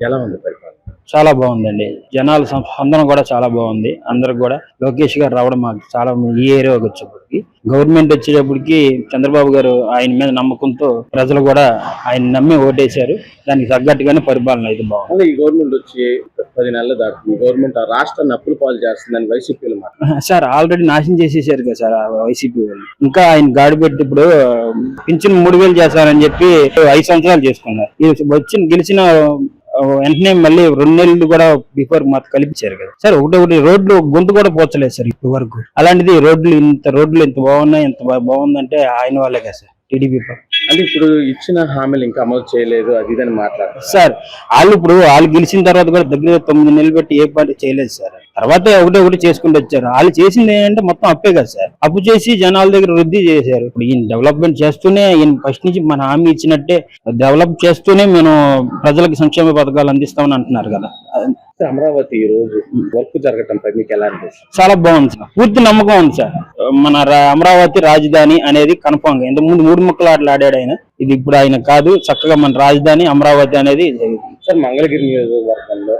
ఎలా ఉంది పరిపాలన? చాలా బాగుందండి. జనాల స్పందన కూడా చాలా బాగుంది. అందరికి కూడా లోకేష్ గారు రావడం మాకు చాలా ఈ ఏరియాకి వచ్చేప్పటికి. గవర్నమెంట్ వచ్చేటప్పటికి చంద్రబాబు గారు ఆయన మీద నమ్మకంతో ప్రజలు కూడా ఆయన నమ్మి ఓటేశారు. దానికి తగ్గట్టుగానే పరిపాలన అయితే బాగుంది. ఈ గవర్నమెంట్ వచ్చి పది నెలలు ఈ గవర్నమెంట్ ఆ రాష్ట్రాన్ని అప్పులు పాలు చేస్తుందని వైసీపీలు మాట సార్ ఆల్రెడీ నాశనం చేసేసారు కదా సార్ వైసీపీ వాళ్ళు. ఇంకా ఆయన గాడి పెట్టి ఇప్పుడు పింఛన్ మూడు వేలు చేస్తారని చెప్పి ఐదు సంవత్సరాలు చేసుకున్నారు. వచ్చిన గెలిచిన వెంటనే మళ్ళీ రెండు నెలలు కూడా బిఫోర్ మాకు కల్పించారు కదా. సార్ ఒకటి ఒకటి రోడ్లు గొంతు కూడా పోచలేదు సార్ ఇప్పటి వరకు. అలాంటిది రోడ్లు ఇంత రోడ్లు ఇంత బాగున్నాయి ఇంత బాగుందంటే ఆయన వాళ్ళే కదా సార్ టీడీపీ అంటే ఇప్పుడు ఇచ్చిన హామీలు ఇంకా అమలు చేయలేదు అది ఇదని మాట్లాడుతున్నారు. సార్ వాళ్ళు ఇప్పుడు వాళ్ళు గెలిచిన తర్వాత కూడా దగ్గర తొమ్మిది నెలలు పెట్టి ఏ పార్టీ చేయలేదు సార్. తర్వాత ఒకటి ఒకటి చేసుకుంటూ వచ్చారు. వాళ్ళు చేసింది ఏంటంటే మొత్తం అప్పే కదా సార్. అప్పు చేసి జనాల దగ్గర వృద్ధి చేశారు. ఇప్పుడు ఈయన డెవలప్మెంట్ చేస్తూనే ఈయన ఫస్ట్ నుంచి మన హామీ ఇచ్చినట్టే డెవలప్ చేస్తూనే మేము ప్రజలకు సంక్షేమ పథకాలు అందిస్తామని అంటున్నారు కదా. అమరావతి ఈ రోజు వర్క్ జరగటంపై మీకు ఎలా అనిపిస్తుంది? చాలా బాగుంది సార్. పూర్తి నమ్మకం ఉంది సార్. మన అమరావతి రాజధాని అనేది కన్ఫామ్గా ముందు మూడు ముక్కలు ఆటలు ఆడాడు ఆయన. ఇది ఇప్పుడు ఆయన కాదు చక్కగా మన రాజధాని అమరావతి అనేది సార్ మంగళగిరి నియోజకవర్గంలో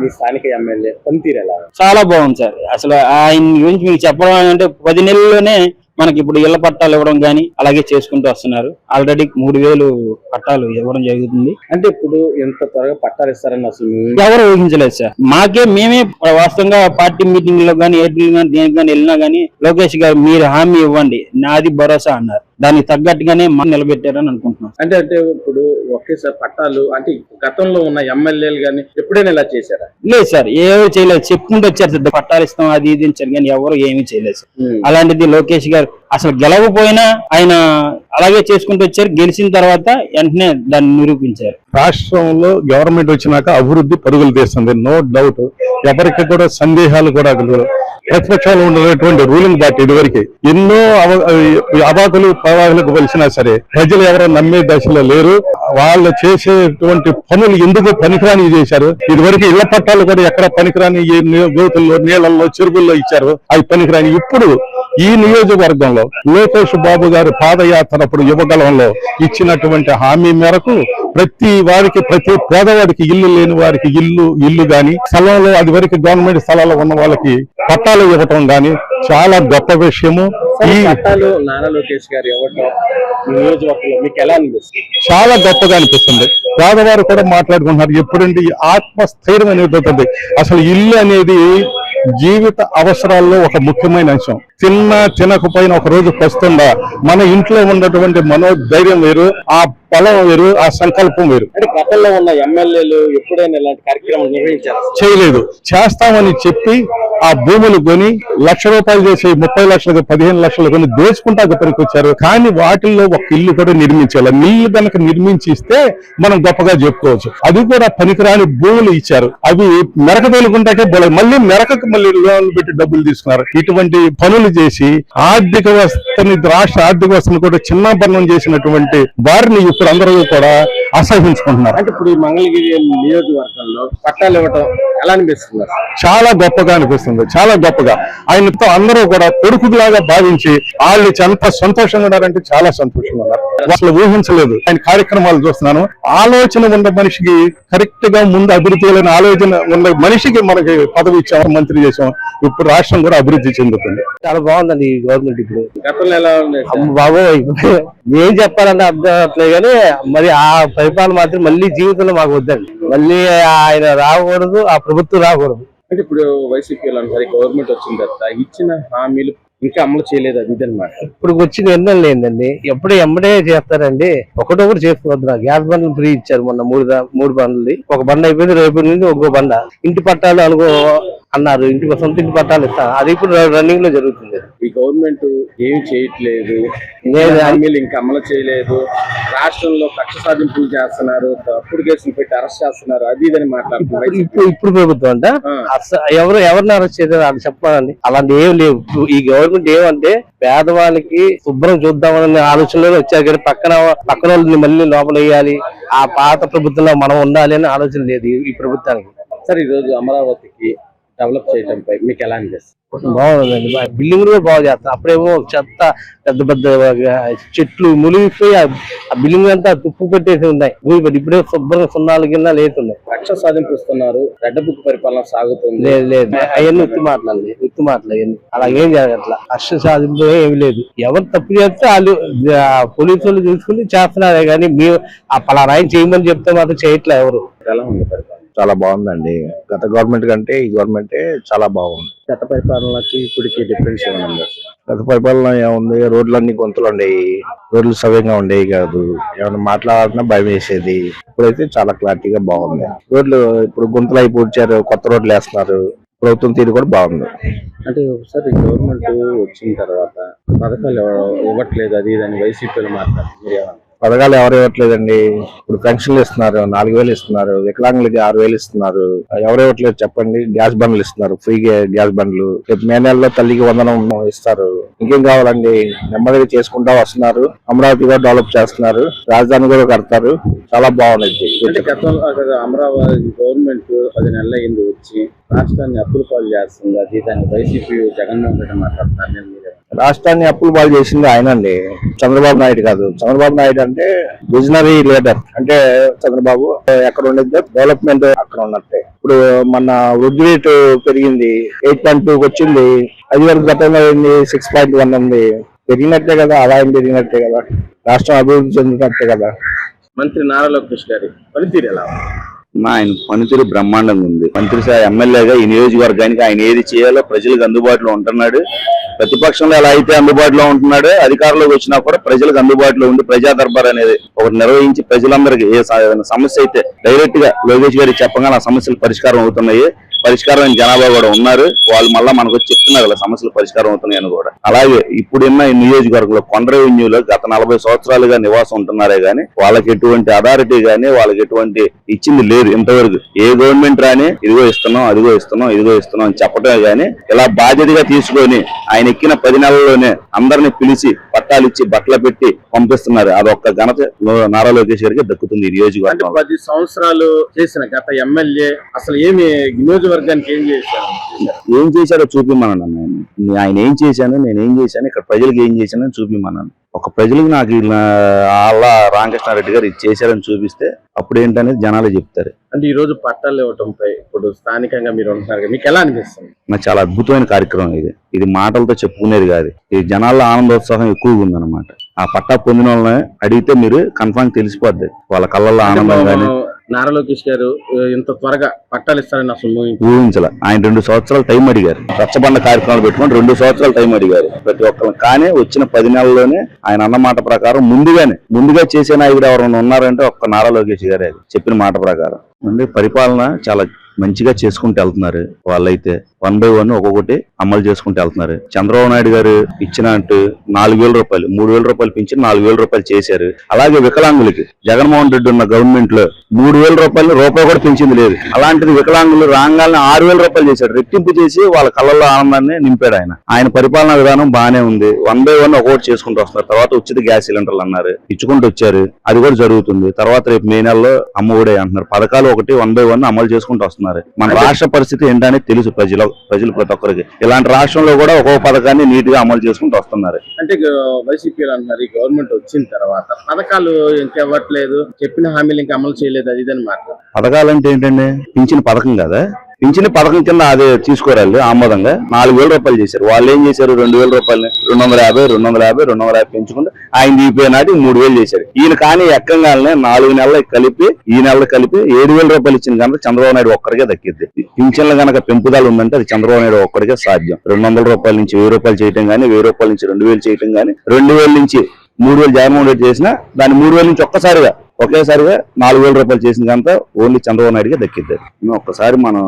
మీ స్థానిక ఎమ్మెల్యే పనితీరు ఎలా? చాలా బాగుంది సార్. అసలు ఆయన గురించి మీకు చెప్పడం అంటే పది నెలల్లోనే మనకి ఇప్పుడు ఇళ్ళ పట్టాలు ఇవ్వడం గానీ అలాగే చేసుకుంటూ వస్తున్నారు. ఆల్రెడీ మూడు వేలు పట్టాలు ఇవ్వడం జరుగుతుంది. అంటే ఇప్పుడు ఎంత త్వరగా పట్టాలు ఇస్తారని అసలు ఎవరు ఊహించలేదు సార్. మాకే మేమే వాస్తవంగా పార్టీ మీటింగ్లో కానీ ఏపీ కానీ దేనికి కానీ వెళ్ళినా కానీ లోకేష్ గారు మీరు హామీ ఇవ్వండి. నాది భరోసా అన్నారు. దానికి తగ్గట్టుగానే మనం నిలబెట్టారని అంటే అంటే ఇప్పుడు ఒకేసారి పట్టాలు అంటే గతంలో ఉన్న ఎమ్మెల్యేలు కానీ ఎప్పుడైనా ఇలా చేశారా? లేదు సార్ ఏవో చేయలేదు. చెప్పుకుంటూ వచ్చారు సార్ పట్టాలు ఇస్తాం అది ఇది ఇచ్చారు కానీ ఎవరు ఏమీ చేయలేదు అలాంటిది లోకేష్ గారు అసలు గెలవకపోయినా ఆయన అలాగే చేసుకుంటూ వచ్చారు. గెలిచిన తర్వాత వెంటనే దాన్ని నిరూపించారు. రాష్ట్రంలో గవర్నమెంట్ వచ్చినాక అభివృద్ధి పరుగులు తీస్తుంది. No doubt. ఎవరికి కూడా సందేహాలు కూడా ప్రతిపక్షాలు ఉండేటువంటి రూలింగ్ పార్టీ ఇదివరకు ఎన్నో అవ- ప్రవాహులకు ప్రవాహాలకు వెలిసినా సరే ప్రజలు ఎవరో నమ్మే దశలో లేరు. వాళ్ళు చేసేటువంటి పనులు ఎందుకు పనికిరాని చేశారు? ఇదివరకు ఇళ్ళ పట్టాలు కూడా ఎక్కడ పనికిరాని గోతుల్లో నీళ్ళల్లో చెరువుల్లో ఇచ్చారు. అవి పనికిరాని. ఇప్పుడు ఈ నియోజకవర్గంలో లోకేష్ బాబు గారు పాదయాత్ర అప్పుడు యువగలంలో ఇచ్చినటువంటి హామీ మేరకు ప్రతి వారికి ప్రతి పేదవాడికి ఇల్లు లేని వారికి ఇల్లు ఇల్లు గాని స్థలంలో అది వరకు గవర్నమెంట్ స్థలాల్లో ఉన్న వాళ్ళకి పట్టాలు ఇవ్వటం గాని చాలా గొప్ప విషయము. ఈ ఈ పట్టాలు నారా లోకేష్ గారు ఇవ్వటం మీ నియోజకవర్గంలో మీకు ఎలా అనిపిస్తుంది? చాలా గొప్పగా అనిపిస్తుంది. పేదవారు కూడా మాట్లాడుకుంటున్నారు. ఎప్పుడండి ఆత్మస్థైర్యం అనేది ఉంటుంది. అసలు ఇల్లు అనేది జీవిత అవసరాల్లో ఒక ముఖ్యమైన అంశం. తిన్నా తినకపోయినా ఒక రోజు వస్తుందా మన ఇంట్లో ఉన్నటువంటి మనోధైర్యం వేరు. ఆ బలం వేరు ఆ సంకల్పం వేరు. అంటే గతంలో ఉన్న ఎమ్మెల్యేలు ఎప్పుడైనా ఇలాంటి కార్యక్రమం నిర్వహించారు? చేయలేదు. చేస్తామని చెప్పి ఆ భూములు కొని లక్ష రూపాయలు చేసి ముప్పై లక్షలకు పదిహేను లక్షలు కొని దోచుకుంటా పనికి వచ్చారు. కానీ వాటిల్లో ఒక ఇల్లు కూడా నిర్మించాలి. నీళ్ళు కనుక నిర్మించి ఇస్తే మనం గొప్పగా చెప్పుకోవచ్చు. అది కూడా పనికిరాని భూములు ఇచ్చారు. అవి మెరక తేలుకుంటాకే బోలే మళ్ళీ మెరకకు మళ్ళీ లోన్లు పెట్టి డబ్బులు తీసుకున్నారు. ఇటువంటి పనులు చేసి ఆర్థిక వ్యవస్థని రాష్ట్ర ఆర్థిక వ్యవస్థను కూడా చిన్నాభరణం చేసినటువంటి వారిని ఇప్పుడు అందరూ కూడా అసహించుకుంటున్నారు అంటే ఇప్పుడు ఈ మంగళగిరి నియోజకవర్గంలో పట్టాలు ఇవ్వటం ఎలా అనిపిస్తుంది? చాలా గొప్పగా అనిపిస్తుంది. చాలా గొప్పగా. ఆయనతో అందరూ కూడా కొడుకులాగా భావించి వాళ్ళు ఎంత సంతోషంగా ఉన్నారంటే చాలా సంతోషంగా ఉన్నారు. అసలు ఊహించలేదు. ఆయన కార్యక్రమాలు చూస్తున్నాను. ఆలోచన ఉన్న మనిషికి కరెక్ట్గా ముందు అభివృద్ధి చేయాలని ఆలోచన ఉన్న మనిషికి మనకి పదవి ఇచ్చాం మంత్రి చేసాం ఇప్పుడు రాష్ట్రం కూడా అభివృద్ధి చెందుతుంది. చాలా బాగుందండి ఈ గవర్నమెంట్ ఇప్పుడు. గతంలో ఎలా ఉంది? సార్? అమ్మ బాబోయ్ ఏం చెప్పాలంటే అర్థం కానీ మరి ఆ పరిపాలన మాత్రం మళ్ళీ జీవితంలో మాకు వద్దండి. మళ్ళీ ఆయన రాకూడదు ఆ ప్రభుత్వం రాకూడదు. అంటే ఇప్పుడు వైసీపీలో అంటారు గవర్నమెంట్ వచ్చిన తర్వాత ఇచ్చిన హామీలు ఇంకా అమలు చేయలేదు అది ఇదన్నమాట. ఇప్పుడు వచ్చిన నిర్ణయం లేదండి. ఎప్పుడు ఎమ్మడే చేస్తారండి. ఒకటొకటి చేసుకోవద్దు గ్యాస్ బండ్లు ఫ్రీ ఇచ్చారు మొన్న మూడు మూడు బండ్లు. ఒక బండ అయిపోయింది రేపు నుండి ఇంకో బండ. ఇంటి పట్టాలు అనుకో అన్నారు ఇంటి సొంత ఇంటి పట్టాలు ఇస్తారు అది ఇప్పుడు రన్నింగ్లో జరుగుతుంది. ఈ గవర్నమెంట్ ఏమి చేయట్లేదు. లేదు. హామీలు ఇంకా అమలు చేయలేదు. రాష్ట్రంలో కక్ష సాధింపులు చేస్తున్నారు. తప్పుడు కేసులు పెట్టి అరెస్ట్ చేస్తున్నారు. అది ఇదని మాట్లాడుతున్నారు. ఇప్పుడు ఇప్పుడు ప్రభుత్వం అంట ఎవరు ఎవరిని అరెస్ట్ చేశారు అది చెప్పాలండి. అలాంటి ఏం లేవు. ఈ గవర్నమెంట్ ఏమంటే పేదవాళ్ళకి శుభ్రం చూద్దామనే ఆలోచనలో వచ్చారు కానీ పక్కన పక్కన వాళ్ళని మళ్ళీ లోపల వేయాలి. ఆ పాత ప్రభుత్వంలో మనం ఉండాలి అనే ఆలోచన లేదు ఈ- ఈ ప్రభుత్వానికి. సార్ ఈ రోజు అమరావతికి డెవలప్ చేయడంపై మీకు ఎలా అనిపిస్తుంది? బాగుందండి. బిల్డింగ్ కూడా బాగా చేస్తారు. అప్పుడేమో చెత్త పెద్ద పెద్ద చెట్లు మునిగిపోయి ఆ బిల్డింగ్ అంతా తుప్పు పెట్టేసి ఉన్నాయి. ఊరిపెట్టి ఇప్పుడే శుభ్రంగా సున్నాలు కింద లేతున్నాయి. కక్ష సాధింపు ఇస్తున్నారు రెడ్డ బుక్ పరిపాలన సాగుతుంది. లేదు లేదు. అవన్నీ ఉత్తి మాటలండి ఉత్తి మాటలు అవన్నీ. అలా ఏం జరగట్లా. హర్ష సాధింపు ఏమి లేదు. ఎవరు తప్పు చేస్తే వాళ్ళు ఆ, పోలీసు వాళ్ళు చూసుకుని చేస్తున్నారే కానీ మేము ఆ పలానా ఆయన చేయమని చెప్తే మాత్రం చేయట్లే ఎవరు. ఎలా ఉంది పరిపాలన? చాలా బాగుందండి. గత గవర్నమెంట్ కంటే ఈ గవర్నమెంట్ చాలా బాగుంది. గత పరిపాలనకి ఇప్పటికి డిఫరెన్స్ ఏమైనా ఉందా? సార్? గత పరిపాలన ఏముంది? రోడ్లన్నీ గుంతలు ఉండేవి రోడ్లు సవ్యంగా ఉండేవి కాదు. ఏమైనా మాట్లాడాలన్నా భయం వేసేది. ఇప్పుడైతే చాలా క్లారిటీగా బాగుంది. రోడ్లు ఇప్పుడు గుంతలు అయి పూడ్చారు కొత్త రోడ్లు వేస్తున్నారు. ప్రభుత్వం తీరు కూడా బాగుంది. అంటే ఒకసారి గవర్నమెంట్ వచ్చిన తర్వాత పథకాలు ఇవ్వ- ఇవ్వట్లేదు. అది ఇది అని వైసీపీలో మీరేమన్నా పథకాలు ఎవరు ఇవ్వట్లేదండి. ఇప్పుడు పెన్షన్లు ఇస్తున్నారు నాలుగు వేలు ఇస్తున్నారు వికలాంగులకి ఆరు వేలు ఇస్తున్నారు. ఎవరు ఇవ్వట్లేదు చెప్పండి. గ్యాస్ బండ్లు ఇస్తున్నారు ఫ్రీ గ్యాస్ బండ్లు. రేపు మే నెలలో తల్లికి వందనం ఇస్తారు. ఇంకేం కావాలండి? నెమ్మదిగా చేసుకుంటా వస్తున్నారు. అమరావతి కూడా డెవలప్ చేస్తున్నారు. రాజధాని కూడా కడతారు. చాలా అంటే బాగుంది అమరావతి గవర్నమెంట్ పది నెలల వచ్చి రాష్ట్రాన్ని అప్పుల పాలు చేస్తుంది. అది దాన్ని వైసీపీ జగన్మోహన్ రెడ్డి మాట్లాడుతున్నారు. రాష్ట్రాన్ని అప్పులు బాగా చేసింది ఆయన అండి చంద్రబాబు నాయుడు కాదు. చంద్రబాబు నాయుడు అంటే విజనరీ లీడర్. అంటే చంద్రబాబు ఎక్కడ ఉండేది డెవలప్మెంట్ అక్కడ ఉన్నట్టే. ఇప్పుడు మన వృద్ధి రేటు పెరిగింది. ఎయిట్ పాయింట్ టూ వచ్చింది. అది వరకు గతంలో అయింది సిక్స్ పాయింట్ వన్ ఉంది. పెరిగినట్టే కదా. ఆదాయం పెరిగినట్టే కదా? రాష్ట్రం అభివృద్ధి చెందినట్టే కదా? మంత్రి నారా లోకేష్ గారి పనితీరు ఎలా ఆయన పనితీరు బ్రహ్మాండంగా ఉంది. మంత్రి ఎమ్మెల్యేగా ఈ నియోజకవర్గానికి ఆయన ఏది చేయాలో ప్రజలకు అందుబాటులో ఉంటున్నాడు. ప్రతిపక్షంలో ఎలా అయితే అందుబాటులో ఉంటున్నాడు అధికారంలోకి వచ్చినా కూడా ప్రజలకు అందుబాటులో ఉండి ప్రజా దర్బార్ అనేది ఒకటి నిర్వహించి ప్రజలందరికీ ఏ సమస్య అయితే డైరెక్ట్గా లోకేష్ గారికి చెప్పగానే ఆ సమస్యలు పరిష్కారం అవుతున్నాయి. పరిష్కారం జనాభా కూడా ఉన్నారు. వాళ్ళు మళ్ళీ మనకు వచ్చి చెప్తున్నారు కదా సమస్యలు పరిష్కారం అవుతున్నాయని కూడా. అలాగే ఇప్పుడున్న ఈ నియోజకవర్గంలో కొండ రెవెన్యూలో గత నలభై సంవత్సరాలుగా నివాసం ఉంటున్నారే గానీ వాళ్ళకి ఎటువంటి అథారిటీ గానీ వాళ్ళకి ఎటువంటి ఇచ్చింది లేదు. ఇంతవరకు ఏ గవర్నమెంట్ రాని ఇదిగో ఇస్తున్నాం అదిగో ఇస్తున్నాం ఇదిగో ఇస్తున్నాం అని చెప్పటమే గానీ ఇలా బాధ్యతగా తీసుకొని ఆయన ఎక్కిన పది నెలల్లోనే అందరిని పిలిచి పట్టాలు ఇచ్చి బట్టలు పెట్టి పంపిస్తున్నారు. అదొక్క ఘనత నారా లోకేష్ గారికి దక్కుతుంది నియోజకవర్గంలో. పది సంవత్సరాలు చేసిన గత ఎమ్మెల్యే అసలు ఏమి నియోజకవర్గానికి ఏం చేశారు? ఏం చేశాడో చూపిమ్మన్నాను ఆయన ఆయన ఏం చేశాను నేను ఏం చేశాను ఇక్కడ ప్రజలకు ఏం చేశానని చూపిమ్మన్నాను ఒక ప్రజలకు నాకు వాళ్ళ రామకృష్ణారెడ్డి గారు ఇది చేశారని చూపిస్తే అప్పుడు ఏంటనేది జనాలు చెప్తారు. అంటే ఈ రోజు పట్టాలు ఇవ్వటంపై ఇప్పుడు స్థానికంగా మీరు ఉంటున్నారు కదా, మీకు ఎలా అనిపిస్తుంది? నాకు చాలా అద్భుతమైన కార్యక్రమం ఇది. ఇది మాటలతో చెప్పుకునేది కాదు. ఇది జనాల్లో ఆనందోత్సాహం ఎక్కువగా ఉందన్నమాట. ఆ పట్టా పొందిన వాళ్ళని అడిగితే మీరు కన్ఫామ్ తెలిసిపోద్ది. వాళ్ళ కళ్ళల్లో ఆనందం కానీ నారా లోకేష్ గారు ఇంత త్వరగా పట్టాలు ఇస్తారని అసలు ఊహించాల. ఆయన రెండు సంవత్సరాలు టైం అడిగారు. రచ్చబండ కార్యక్రమాలు పెట్టుకుని రెండు సంవత్సరాలు టైం అడిగారు. ప్రతి ఒక్కరు కానీ వచ్చిన పది నెలల్లోనే ఆయన అన్న మాట ప్రకారం ముందుగానే ముందుగా చేసే నాయకుడు ఎవరైనా ఉన్నారంటే ఒక్క నారా లోకేష్ గారే. అది చెప్పిన మాట ప్రకారం. అంటే పరిపాలన చాలా మంచిగా చేసుకుంటూ వెళ్తున్నారు వాళ్ళైతే. వన్ బై వన్ ఒక్కొక్కటి అమలు చేసుకుంటూ వెళ్తున్నారు. చంద్రబాబు నాయుడు గారు ఇచ్చినట్టు నాలుగు వేల రూపాయలు మూడు వేల రూపాయలు పెంచి నాలుగు వేల రూపాయలు చేశారు. అలాగే వికలాంగులకి జగన్మోహన్ రెడ్డి ఉన్న గవర్నమెంట్లో మూడు వేల రూపాయలు రూపాయి కూడా పెంచింది లేదు. అలాంటిది వికలాంగులు రాగానే ఆరు వేల రూపాయలు చేశాడు రెట్టింపు చేసి వాళ్ళ కళ్ళల్లో ఆనందాన్ని నింపాడు ఆయన. ఆయన పరిపాలనా విధానం బాగానే ఉంది. వన్ బై వన్ ఒక్కొక్కటి చేసుకుంటూ వస్తున్నారు. తర్వాత ఉచిత గ్యాస్ సిలిండర్లు అన్నారు. ఇచ్చుకుంటూ వచ్చారు. అది కూడా జరుగుతుంది. తర్వాత రేపు మే నెలలో అమ్మఒడే అంటున్నారు. పథకాలు ఒకటి వన్ బై వన్ అమలు చేసుకుంటూ వస్తున్నారు. మన రాష్ట్ర పరిస్థితి ఏంటనేది తెలుసు ప్రజల ప్రజలు ప్రతి ఒక్కరికి. ఇలాంటి రాష్ట్రంలో కూడా ఒక్కొక్క పథకాన్ని నీట్గా అమలు చేసుకుంటూ వస్తున్నారు. అంటే వైసీపీ అంటున్నారు ఈ గవర్నమెంట్ వచ్చిన తర్వాత పథకాలు ఇంకెవ్వట్లేదు చెప్పిన హామీలు ఇంకా అమలు చేయలేదు అది ఇదని మాట్లాడు. పథకాలు అంటే ఏంటండి? పింఛన్ పథకం కదా. పింఛన్ పథకం కింద అదే తీసుకోరాళ్ళు ఆమోదంగా. నాలుగు వేల రూపాయలు చేశారు. వాళ్ళు ఏం చేశారు? రెండు వేల రూపాయలు రెండు వందల యాభై రెండు వందల యాభై రెండు వందల యాభై పెంచుకుంటే ఆయన దీపే నాటి మూడు వేలు చేశారు. ఈయన కానీ ఎక్కంగానే నాలుగు నెలలు కలిపి ఈ నెలలు కలిపి ఏడు వేల రూపాయలు ఇచ్చిన కనుక చంద్రబాబు నాయుడు ఒక్కరికే దక్కింది పింఛన్లు కనుక పెంపుదల ఉందంటే అది చంద్రబాబు నాయుడు ఒక్కడికే సాధ్యం. రెండు వందల రూపాయల నుంచి వెయ్యి రూపాయలు చేయడం కానీ వెయ్యి రూపాయల నుంచి రెండు వేలు చేయటం కానీ రెండు వేల నుంచి మూడు వేలు జగన్మోహన్ రెడ్డి చేసినా దాన్ని మూడు వేల నుంచి ఒక్కసారిగా ఒకేసారిగా నాలుగు వేల రూపాయలు చేసిన ఓన్లీ చంద్రబాబు నాయుడుగా దక్కిద్ది. ఒక్కసారి మనం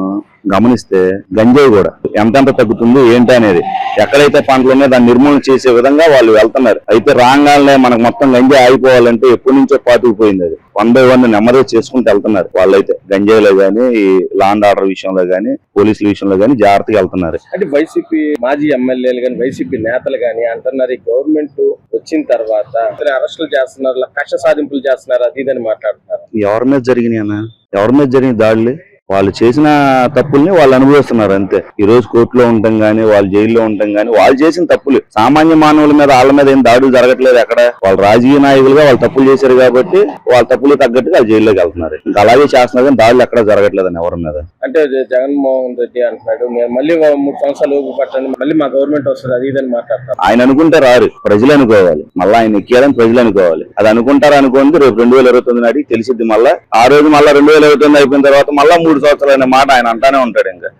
గమనిస్తే గంజాయి కూడా ఎంతెంత తగ్గుతుంది ఏంటి అనేది ఎక్కడైతే పంటలు ఉన్నాయో దాన్ని నిర్మూలన చేసే విధంగా వాళ్ళు వెళ్తున్నారు. అయితే రాగానే మనకు మొత్తం గంజాయి ఆగిపోవాలంటే ఎప్పటి నుంచో పాతుకుపోయింది అది. వన్ బై వన్ నెమ్మదిగా చేసుకుంటూ వెళ్తున్నారు. వాళ్ళైతే గంజాయిలో గానీ ఈ లాండ్ ఆర్డర్ విషయంలో గానీ పోలీసుల విషయంలో గానీ జాగ్రత్తగా వెళ్తున్నారు. అంటే వైసీపీ మాజీ ఎమ్మెల్యేలు కానీ వైసీపీ నేతలు కానీ అంటున్నారు ఈ గవర్నమెంట్ వచ్చిన తర్వాత అరెస్టులు చేస్తున్నారు కక్ష సాధింపులు చేస్తున్నారు అది ఇదని మాట్లాడుతున్నారు. ఎవరి మీద జరిగినాయి ఎవరి మీద జరిగిన దాడులు? వాళ్ళు చేసిన తప్పుల్ని వాళ్ళు అనుభవిస్తున్నారు అంతే. ఈ రోజు కోర్టులో ఉండటం గానీ వాళ్ళు జైల్లో ఉండటం గానీ వాళ్ళు చేసిన తప్పులు. సామాన్య మానవుల మీద వాళ్ళ మీద ఏం దాడులు జరగట్లేదు ఎక్కడ? వాళ్ళు రాజకీయ నాయకులుగా వాళ్ళు తప్పులు చేశారు కాబట్టి వాళ్ళ తప్పులు తగ్గట్టుగా వాళ్ళు జైల్లోకి వెళ్తున్నారు. ఇంకా అలాగే చేస్తున్నారు కానీ దాడులు ఎక్కడ జరగట్లేదని ఎవరి మీద. అంటే జగన్మోహన్ రెడ్డి అంటున్నాడు మళ్ళీ మూడు సంవత్సరాలు పట్టండి మళ్ళీ మా గవర్నమెంట్ వస్తుంది అది ఇదని మాట్లాడతారు. ఆయన అనుకుంటే రారు ప్రజలు అనుకోవాలి. మళ్ళీ ఆయన ఎక్కారని ప్రజలు అనుకోవాలి. అది అనుకుంటారు అనుకోండి రేపు రెండు వేల ఇరవై తొమ్మిది నాటికి తెలిసిద్ది మళ్ళా. ఆ రోజు మళ్ళీ రెండు వేల ఇరవై తొమ్మిది అయిపోయిన తర్వాత మళ్ళా మూడు సంవత్సరాలు అనే మాట ఆయన అంటానే ఉంటాడు ఇంకా.